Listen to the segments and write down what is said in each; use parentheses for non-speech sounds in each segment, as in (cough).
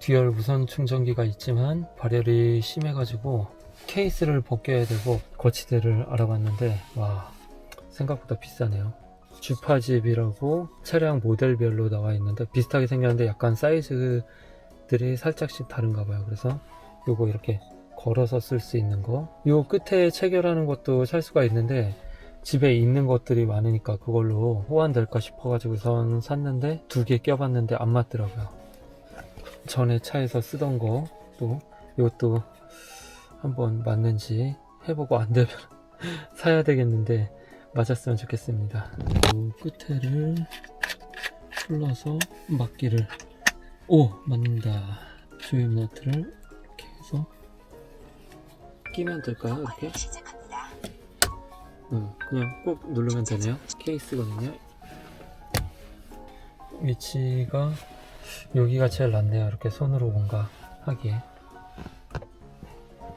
듀얼 무선 충전기가 있지만 발열이 심해가지고 케이스를 벗겨야 되고 거치대를 알아봤는데 와 생각보다 비싸네요. 주파집이라고 차량 모델별로 나와 있는데 비슷하게 생겼는데 약간 사이즈들이 살짝씩 다른가 봐요. 그래서 요거 이렇게 걸어서 쓸 수 있는 거요 끝에 체결하는 것도 살 수가 있는데 집에 있는 것들이 많으니까 그걸로 호환될까 싶어가지고선 샀는데 두 개 껴봤는데 안 맞더라고요 전에 차에서 쓰던 거 또 이것도 한번 맞는지 해보고 안 되면 (laughs) 사야 되겠는데 맞았으면 좋겠습니다. 이 끝에를 풀러서 막기를 오 맞는다. 조임 너트를 이렇게 해서 끼면 될까요? 이렇게? 응, 그냥 꾹 누르면 되네요. 케이스거든요. 위치가 여기가 제일 낫네요. 이렇게 손으로 뭔가 하기에.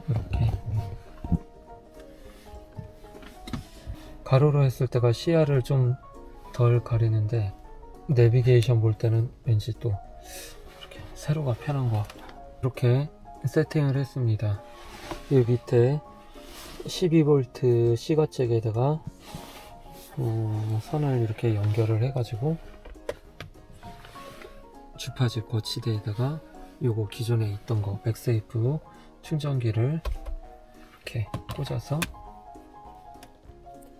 이렇게. 가로로 했을 때가 시야를 좀 덜 가리는데 내비게이션 볼 때는 왠지 또 이렇게 세로가 편한 것 같고 이렇게 세팅을 했습니다. 여기 밑에 12V C거잭에다가 어, 선을 이렇게 연결을 해가지고 주파집 거치대에다가 요거 기존에 있던 거 맥세이프 충전기를 이렇게 꽂아서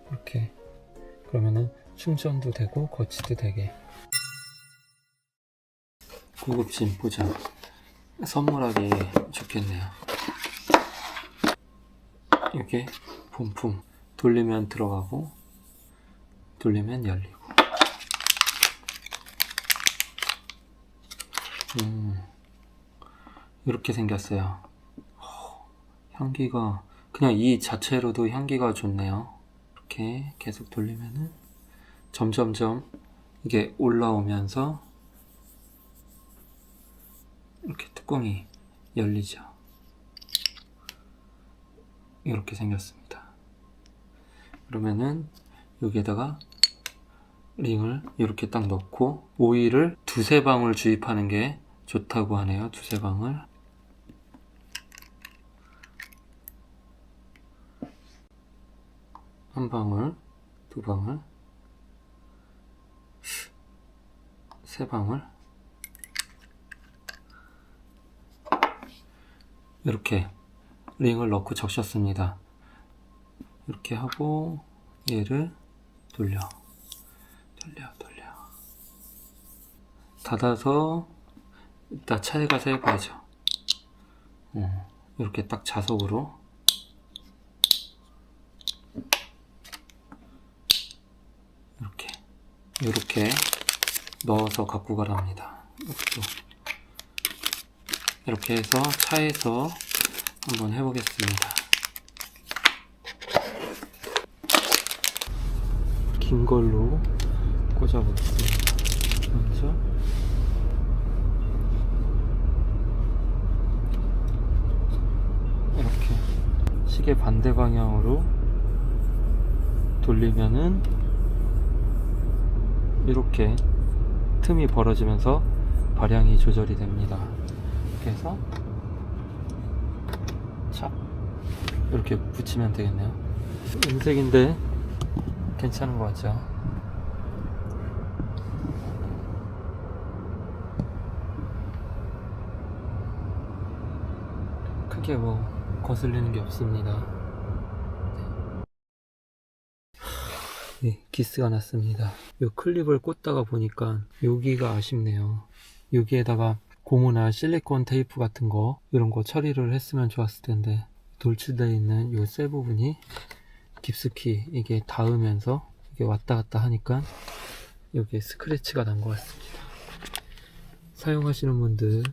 이렇게 그러면은 충전도 되고 거치도 되게 고급진 포장. 선물하기 좋겠네요. 이렇게 본품. 돌리면 들어가고 돌리면 열리고 음, 이렇게 생겼어요. 어, 향기가 그냥 이 자체로도 향기가 좋네요. 이렇게 계속 돌리면은 점점점 이게 올라오면서 이렇게 뚜껑이 열리죠. 이렇게 생겼습니다. 그러면은 여기에다가 링을 이렇게 딱 넣고 오일을 두세 방울 주입하는 게 좋다고 하네요. 두세 방울. 한 방울, 두 방울, 세 방울. 이렇게 링을 넣고 적셨습니다. 이렇게 하고 얘를 돌려 돌려 돌려 닫아서 이따 차에 가서 해봐야죠. 어, 이렇게 딱 자석으로 이렇게 이렇게 넣어서 갖고 가랍니다. 이것도 이렇게 해서 차에서 한번 해보겠습니다. 긴 걸로 꽂아보겠습니다. 먼저 이렇게 시계 반대 방향으로 돌리면은 이렇게 틈이 벌어지면서 발향이 조절이 됩니다. 이렇게 해서 찹 이렇게 붙이면 되겠네요 은색인데 괜찮은 것 같죠 크게 뭐 거슬리는 게 없습니다. 네, 기스가 났습니다. 이 클립을 꽂다가 보니까 여기가 아쉽네요. 여기에다가 고무나 실리콘 테이프 같은 거 이런 거 처리를 했으면 좋았을 텐데 돌출되어 있는 이 쇠 부분이 깊숙이 이게 닿으면서 이게 왔다 갔다 하니까 여기에 스크래치가 난 것 같습니다. 사용하시는 분들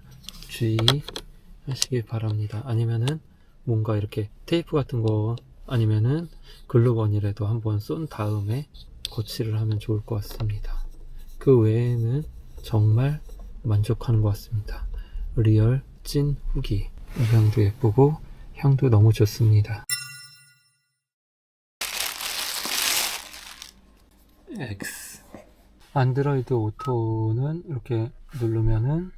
주의하시길 바랍니다. 아니면은 뭔가 이렇게 테이프 같은 거 아니면은 글루건이라도 한번 쏜 다음에 거치를 하면 좋을 것 같습니다 그 외에는 정말 만족하는 것 같습니다. 리얼 찐 후기. 모양도 예쁘고 향도 너무 좋습니다. X 안드로이드 오토는 이렇게 누르면은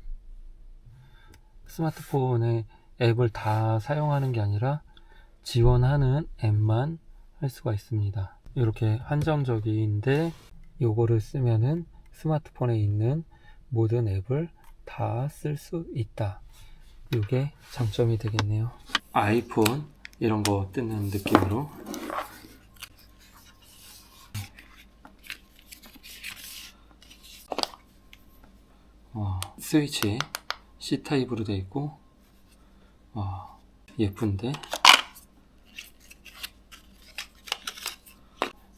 스마트폰의 앱을 다 사용하는 게 아니라 지원하는 앱만 할 수가 있습니다. 이렇게 한정적인데 요거를 쓰면은 스마트폰에 있는 모든 앱을 다 쓸 수 있다. 이게 장점이 되겠네요. 아이폰 이런 거 뜯는 느낌으로 와, 스위치 C 타입으로 되어 있고 와, 예쁜데?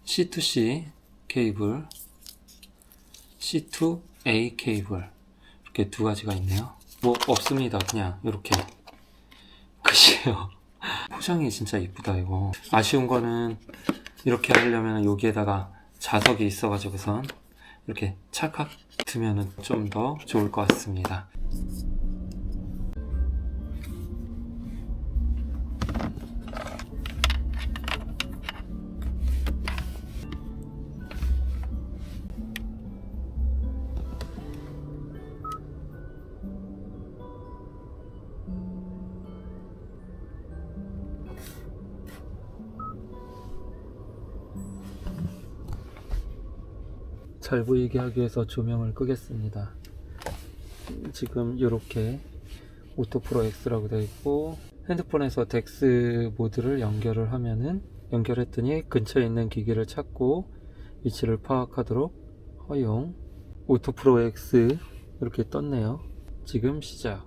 C2C 케이블 C2A 케이블. 이렇게 두 가지가 있네요. 뭐 없습니다. 그냥 이렇게. 끝이에요. 포장이 진짜 이쁘다 이거. 아쉬운 거는 이렇게 하려면 여기에다가 자석이 있어 가지고선 이렇게 찰칵 두면은 좀 더 좋을 것 같습니다 잘 보이게 하기 위해서 조명을 끄겠습니다. 지금 이렇게 오토 프로 X라고 되어 있고 핸드폰에서 덱스 모드를 연결을 하면은 연결했더니 근처에 있는 기기를 찾고 위치를 파악하도록 허용 오토 프로 X 이렇게 떴네요. 지금 시작.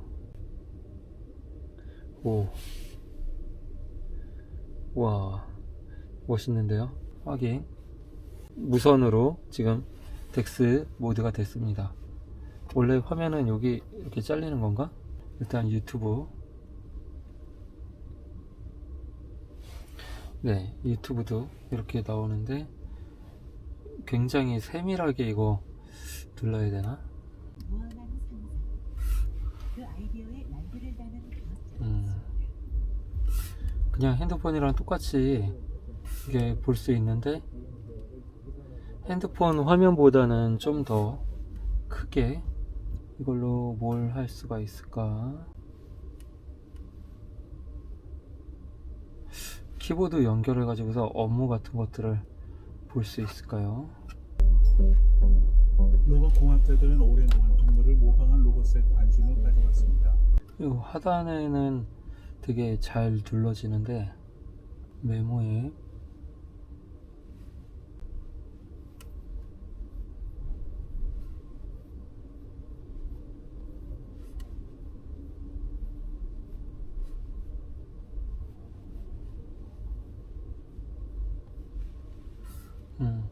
오. 와. 멋있는데요? 확인. 무선으로 지금 덱스 모드가 됐습니다. 원래 화면은 여기 이렇게 잘리는 건가? 일단 유튜브 네 유튜브도 이렇게 나오는데 굉장히 세밀하게 이거 눌러야 되나? 그. 음, 그냥 핸드폰이랑 똑같이 이게 볼 수 있는데 핸드폰 화면보다는 좀 더 크게 이걸로 뭘 할 수가 있을까? 키보드 연결해 가지고서 업무 같은 것들을 볼 수 있을까요? 로봇 공학자들은 오랜 동안 동물을 모방한 로봇에 관심을 가져왔습니다. 이 하단에는 되게 잘 둘러지는데 메모에 음,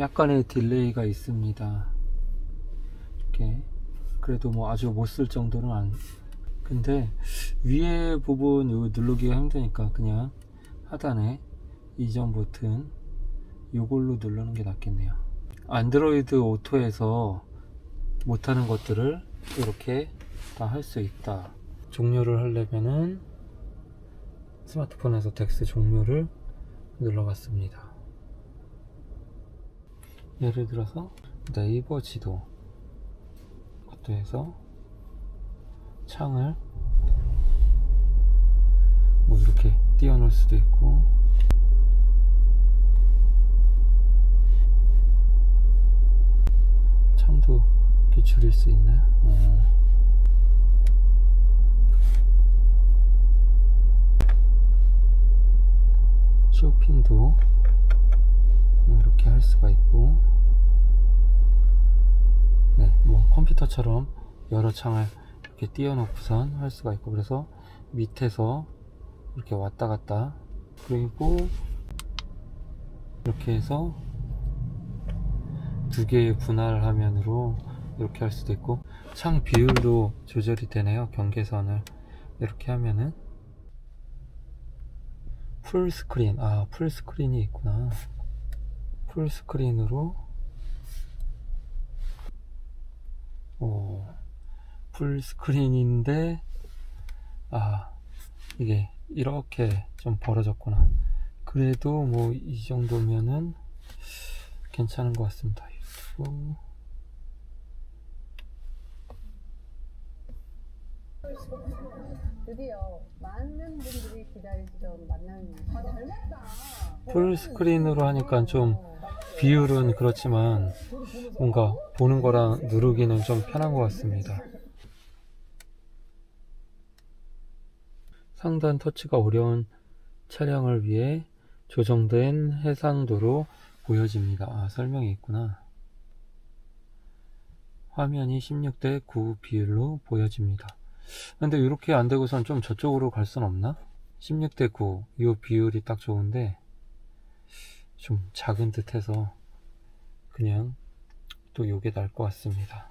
약간의 딜레이가 있습니다. 이렇게 그래도 뭐 아주 못 쓸 정도는 안. 근데 위에 부분 요 누르기가 힘드니까 그냥 하단에 이전 버튼 요걸로 누르는 게 낫겠네요. 안드로이드 오토에서 못하는 것들을 이렇게 다 할 수 있다. 종료를 하려면은 스마트폰에서 덱스 종료를 눌러봤습니다 예를 들어서 네이버 지도 것도 해서 창을 뭐 이렇게 띄워놓을 수도 있고 창도 이렇게 줄일 수 있나요? 어. 쇼핑도 뭐 이렇게 할 수가 있고. 네, 뭐 컴퓨터처럼 여러 창을 이렇게 띄워놓고선 할 수가 있고. 그래서 밑에서 이렇게 왔다 갔다 그리고 이렇게 해서 두 개의 분할 화면으로 이렇게 할 수도 있고. 창 비율도 조절이 되네요 경계선을. 이렇게 하면은. 풀 스크린. 아 풀 스크린이 있구나 풀 스크린으로. 오, 풀 스크린인데 아 이게 이렇게 좀 벌어졌구나. 그래도 뭐 이 정도면은 괜찮은 것 같습니다. 유튜브. 드디어 많은 분들이 기다리시던 만남이 아 닮았다. 풀 스크린으로 하니까 좀 비율은 그렇지만 뭔가 보는 거랑 누르기는 좀 편한 것 같습니다. 상단 터치가 어려운 차량을 위해 조정된 해상도로 보여집니다. 아, 설명이 있구나. 화면이 16대 9 비율로 보여집니다. 근데 이렇게 안 되고선 좀 저쪽으로 갈 순 없나? 16대 9, 이 비율이 딱 좋은데 좀 작은 듯 해서 그냥 또 요게 나을 것 같습니다.